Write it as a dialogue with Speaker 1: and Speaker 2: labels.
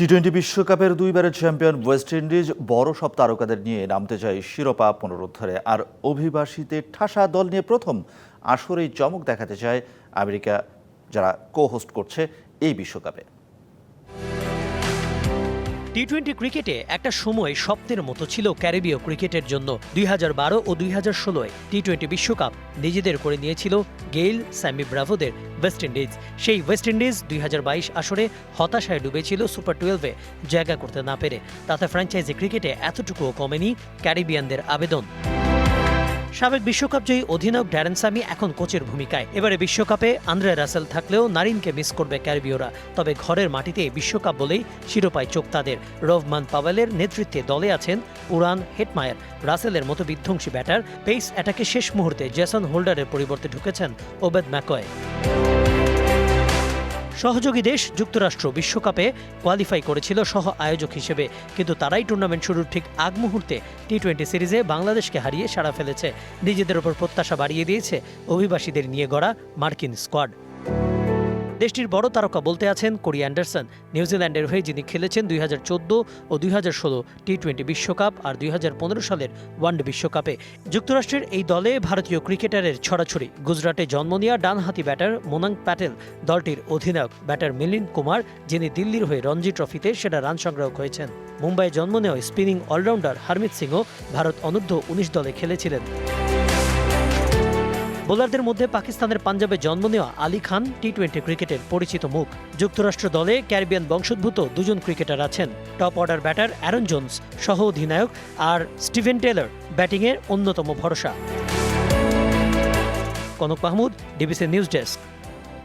Speaker 1: T twenty বিশ্বকাপের দুইবারের champion West Indies বড় সব তারকাদের নিয়ে নামতে চায় শিরোপা পুনরুদ্ধারে। আর অভিবাসীদের ঠাসা দল নিয়ে প্রথম আসরেই চমক দেখাতে চায় আমেরিকা, যারা কো হোস্ট করছে এই বিশ্বকাপে।
Speaker 2: টি টোয়েন্টি ক্রিকেটে একটা সময় স্বপ্নের মতো ছিল ক্যারিবীয় ক্রিকেটের জন্য দুই বারো ও দুই হাজার ষোলোয় টি টোয়েন্টি বিশ্বকাপ। নিজেদের করে নিয়েছিল গেইল, স্যামি ব্রাভোদের ওয়েস্ট ইন্ডিজ সেই ওয়েস্ট ইন্ডিজ দুই হাজার বাইশ আসরে হতাশায় ডুবেছিল সুপার টুয়েলভে জায়গা করতে না পেরে তাতে ফ্র্যাঞ্চাইজি ক্রিকেটে এতটুকুও কমেনি ক্যারিবিয়ানদের আবেদন। সাবেক বিশ্বকাপ জয়ী অধিনায়ক ড্যারেন সামি এখন কোচের ভূমিকায়। এবারে বিশ্বকাপে আন্দ্রে রাসেল থাকলেও নারিনকে মিস করবে ক্যারিবীয়রা। তবে ঘরের মাটিতে বিশ্বকাপ বলেই শিরোপায় চোখ তাদের। রভমান পাওয়েলের নেতৃত্বে দলে আছেন উড়ান হেটমায়ার। রাসেলের মতো বিধ্বংসী ব্যাটার পেস অ্যাটাকে শেষ মুহূর্তে জেসন হোল্ডারের পরিবর্তে ঢুকেছেন ওবেদ ম্যাকয় সহযোগী দেশ যুক্তরাষ্ট্র বিশ্বকাপে কোয়ালিফাই করেছিল সহ আয়োজক হিসেবে, কিন্তু তারাই টুর্নামেন্ট শুরুর ঠিক আগ মুহূর্তে টি টোয়েন্টি সিরিজে বাংলাদেশকে হারিয়ে সাড়া ফেলেছে। নিজেদের ওপর প্রত্যাশা বাড়িয়ে দিয়েছে অভিবাসীদের নিয়ে গড়া মার্কিন স্কোয়াড দেশটির বড় তারকা বলতে আছেন কোরি অ্যান্ডারসন। নিউজিল্যান্ডের হয়ে যিনি খেলেছেন দুই হাজার চৌদ্দ ও দুই হাজার ষোলো টি টোয়েন্টি বিশ্বকাপ আর দুই হাজার পনেরো সালের ওয়ানডে বিশ্বকাপে। যুক্তরাষ্ট্রের এই দলে ভারতীয় ক্রিকেটারের ছড়াছড়ি। গুজরাটে জন্ম নেওয়া ডানহাতি ব্যাটার মোনাং প্যাটেল দলটির অধিনায়ক ব্যাটার মিলিন্দ কুমার, যিনি দিল্লির হয়ে রঞ্জি ট্রফিতে সেটা রান সংগ্রহ করেছেন। মুম্বাইয়ে জন্ম নেওয়া স্পিনিং অলরাউন্ডার হারমিত সিংও ভারত অনূর্ধ্ব উনিশ দলে খেলেছিলেন। বোলারদের মধ্যে পাকিস্তানের পাঞ্জাবে জন্ম নেওয়া আলী খান টি টোয়েন্টি ক্রিকেটের পরিচিত মুখ। যুক্তরাষ্ট্র দলে ক্যারিবিয়ান বংশোদ্ভূত দুজন ক্রিকেটার আছেন। Top order batter Aaron Jones, সহ অধিনায়ক, আর স্টিভেন টেলর ব্যাটিংয়ের অন্যতম ভরসা। Kanak Mahmud, DBC news desk.